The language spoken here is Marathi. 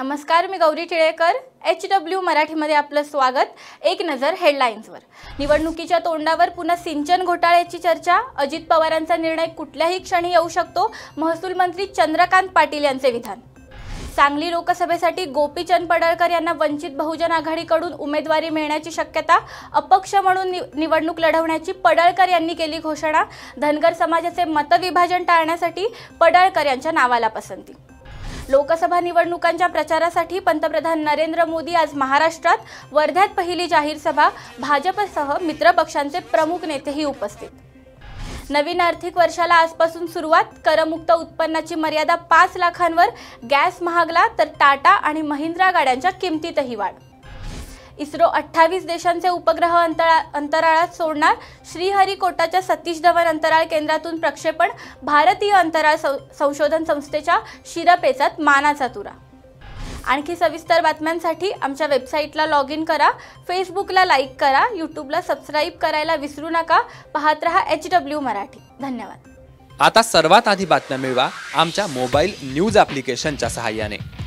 नमस्कार मी गौरी टिळेकर. एच डब्ल्यू मराठीमध्ये आपलं स्वागत. एक नजर हेडलाईन्सवर निवडणुकीच्या तोंडावर पुन्हा सिंचन घोटाळ्याची चर्चा. अजित पवारांचा निर्णय कुठल्याही क्षणी येऊ शकतो. महसूल मंत्री चंद्रकांत पाटील यांचे विधान. सांगली लोकसभेसाठी गोपीचंद पडळकर यांना वंचित बहुजन आघाडीकडून उमेदवारी मिळण्याची शक्यता अपक्ष म्हणून निवडणूक लढवण्याची पडळकर यांनी केली घोषणा. धनगर समाजाचे मतविभाजन टाळण्यासाठी पडळकर यांच्या नावाला पसंती. लोकसभा निवडणुकांच्या प्रचारासाठी पंतप्रधान नरेंद्र मोदी आज महाराष्ट्रात वर्ध्यात पहिली जाहीर सभा. भाजपसह मित्रपक्षांचे प्रमुख नेतेही उपस्थित. नवीन आर्थिक वर्षाला आजपासून सुरुवात. करमुक्त उत्पन्नाची मर्यादा पाच लाखांवर. गॅस महागला तर टाटा आणि महिंद्रा गाड्यांच्या किमतीतही वाढ. इस्रो अठ्ठावीस देशांचे उपग्रह अंतरा अंतराळात सोडणार. श्रीहरिकोटाच्या सतीश धवन अंतराळ केंद्रातून प्रक्षेपण भारतीय अंतराळ सं- संशोधन संस्थेच्या शिरपेचात मानाचा तुरा. आणखी सविस्तर बातम्यांसाठी आमच्या वेबसाईटला लॉग इन करा फेसबुकला लाईक करा यूट्यूबला सबस्क्राईब करायला विसरू नका. पाहत रहा एच डब्ल्यू मराठी. धन्यवाद. आता सर्वात आधी बातम्या मिळवा आमच्या मोबाईल न्यूज ॲप्लिकेशनच्या सहाय्याने.